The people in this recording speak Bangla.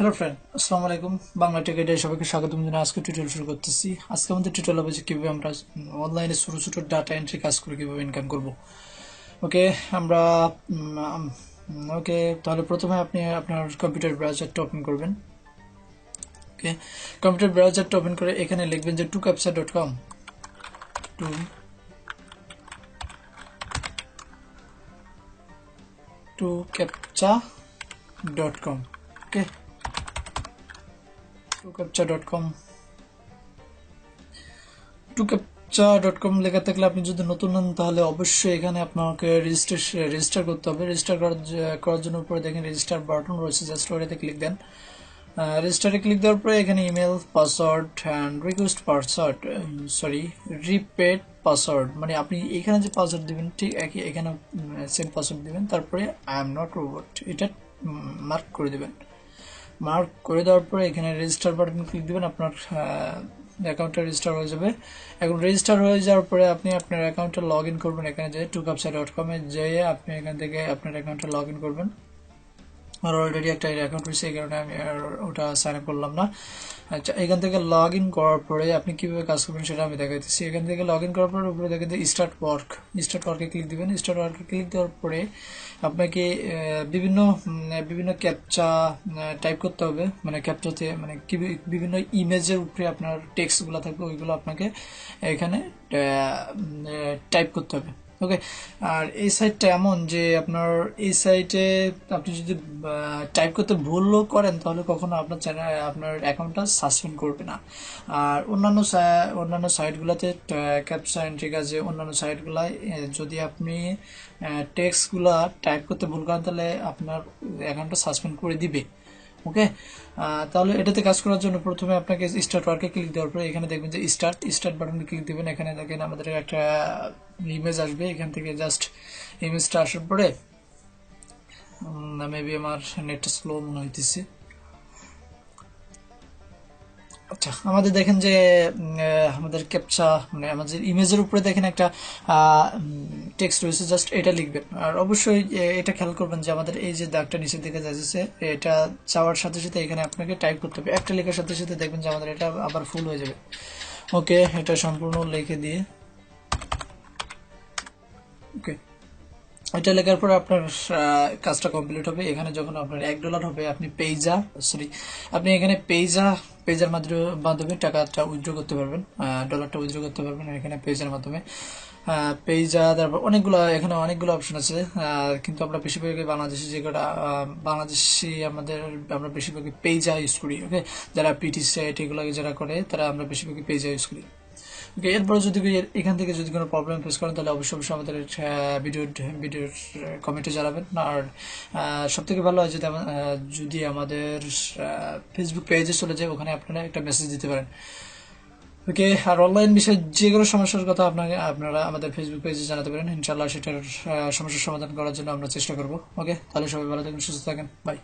হ্যালো ফ্রেন্ড আসসালামু আলাইকুম বাংলা টেকেডে সবাইকে স্বাগতম জানাই আজকে টিউটোরিয়াল শুরু করতেছি। আজকে আমাদের টিউটোরিয়াল হবে যে কীভাবে আমরা অনলাইনে ছোটো ছোটো ডাটা এন্ট্রি কাজ করে কীভাবে ইনকাম করব। ওকে আমরা ওকে তাহলে প্রথমে আপনি আপনার কম্পিউটার ব্রাউজারটা ওপেন করবেন। ওকে কম্পিউটার ব্রাউজারটা ওপেন করে এখানে লিখবেন যে two captcha dot com two two captcha dot com okay dot com লেখা থাকলে আপনি যদি নতুন হন, তাহলে অবশ্যই এখানে আপনাকে রেজিস্টার রেজিস্টার করতে হবে। রেজিস্টার করার জন্য উপরে দেখেন রেজিস্টার বাটন রয়েছে জাস্ট ওটাতে ক্লিক দেন। রেজিস্টারে ক্লিক দেওয়ার পরে এখানে email password and request password sorry repeat password মানে আপনি এখানে যে পাসওয়ার্ড দিবেন, ঠিক একই এখানে সেম পাসওয়ার্ড দিবেন, তারপরে আই এম নট রোবট এটা মার্ক করে দেবেন। মার্ক করে দেওয়ার পরে এখানে রেজিস্টার বাটন ক্লিক দেবেন, আপনার অ্যাকাউন্টটা রেজিস্টার হয়ে যাবে। এখন রেজিস্টার হয়ে যাওয়ার পরে আপনি আপনার অ্যাকাউন্টটা লগ ইন করবেন এখানে যে টু কাপসা ডট কমে যেয়ে আপনি এখান থেকে আপনার অ্যাকাউন্টটা লগ ইন করবেন। আমার অলরেডি একটা অ্যাকাউন্ট রয়েছে, এই কারণে আমি ওটা সাইন আপ করলাম না। আচ্ছা এখান থেকে লগ ইন করার পরে আপনি কীভাবে কাজ করবেন সেটা আমি দেখাইতেছি। এখান থেকে লগ ইন করার পরে উপরে দেখেন স্টার্ট ওয়ার্ক স্টার্ট ওয়ার্কে ক্লিক দিবেন। স্টার্ট ওয়ার্কে ক্লিক দেওয়ার পরে আপনাকে বিভিন্ন বিভিন্ন ক্যাপচা টাইপ করতে হবে। মানে ক্যাপচাতে মানে বিভিন্ন ইমেজের উপরে আপনার টেক্সটগুলো থাকবে, ওইগুলো আপনাকে এখানে টাইপ করতে হবে। ওকে আর এই সাইটটা এমন যে আপনার এই সাইটে আপনি যদি টাইপ করতে ভুলও করেন, তাহলে কখনো আপনার চ্যানেল আপনার অ্যাকাউন্টটা সাসপেন্ড করবে না। আর অন্যান্য অন্যান্য সাইটগুলোতে ক্যাপচা এন্ট্রি কাজে অন্যান্য সাইটগুলায় যদি আপনি টেক্সটগুলো টাইপ করতে ভুল করেন, তাহলে আপনার অ্যাকাউন্টটা সাসপেন্ড করে দিবে। ওকে তাহলে এটাতে কাজ করার জন্য প্রথমে আপনাকে স্টার্ট ওয়ার্কে ক্লিক দেওয়ার পরে এখানে দেখবেন যে স্টার্ট স্টার্ট বাটনে ক্লিক দেবেন। এখানে দেখেন আমাদের একটা ইমেজ আসবে। এখান থেকে জাস্ট ইমেজটা আসার পরে মেবি আমার নেটটা স্লো মনে হইতেছে। আচ্ছা আমাদের দেখেন যে আমাদের ক্যাপচা মানে আমাদের ইমেজের উপরে দেখেন একটা টেক্সট রয়েছে জাস্ট এটা লিখবেন। আর অবশ্যই এটা খেয়াল করবেন যে আমাদের এই যে দাগটা নিচের দিকে যাচ্ছে এটা চাওয়ার সাথে সাথে এখানে আপনাকে টাইপ করতে হবে। একটা লেখার সাথে সাথে দেখবেন যে আমাদের এটা আবার ফুল হয়ে যাবে। ওকে, এটা সম্পূর্ণ লিখে দিয়ে। ওকে, এটা লেখার পর আপনার কাজটা কমপ্লিট হবে। এখানে যখন আপনার এক ডলার হবে, আপনি পেইজা সরি আপনি এখানে পেজা পেজার মাধ্যমে টাকাটা উইথড্র করতে পারবেন ডলারটা উইথড্র করতে পারবেন এখানে পেজের মাধ্যমে। পেজা তারপর অনেকগুলো, এখানে অনেকগুলো অপশন আছে কিন্তু আমরা বেশিরভাগই বাংলাদেশি যে কটা বাংলাদেশি আমাদের, আমরা বেশিরভাগই পেজা ইউজ করি ওকে যারা পিটি এগুলো যারা করে, তারা আমরা বেশিরভাগই পেজা ইউজ করি। ওকে এরপরে যদি এখান থেকে যদি কোনো প্রবলেম ফেস করেন, তাহলে অবশ্যই অবশ্যই আমাদের ভিডিও ভিডিওর কমেন্টে জানাবেন। আর সব থেকে ভালো হয় যদি যদি আমাদের ফেসবুক পেজে চলে যায়, ওখানে আপনারা একটা মেসেজ দিতে পারেন। ওকে আর অনলাইন বিষয়ে যে কোনো সমস্যার কথা আপনাকে, আপনারা আমাদের ফেসবুক পেজে জানাতে পারেন। ইনশাল্লাহ সেটার সমস্যার সমাধান করার জন্য আমরা চেষ্টা করব। ওকে তাহলে সবাই ভালো থাকেন সুস্থ থাকেন। বাই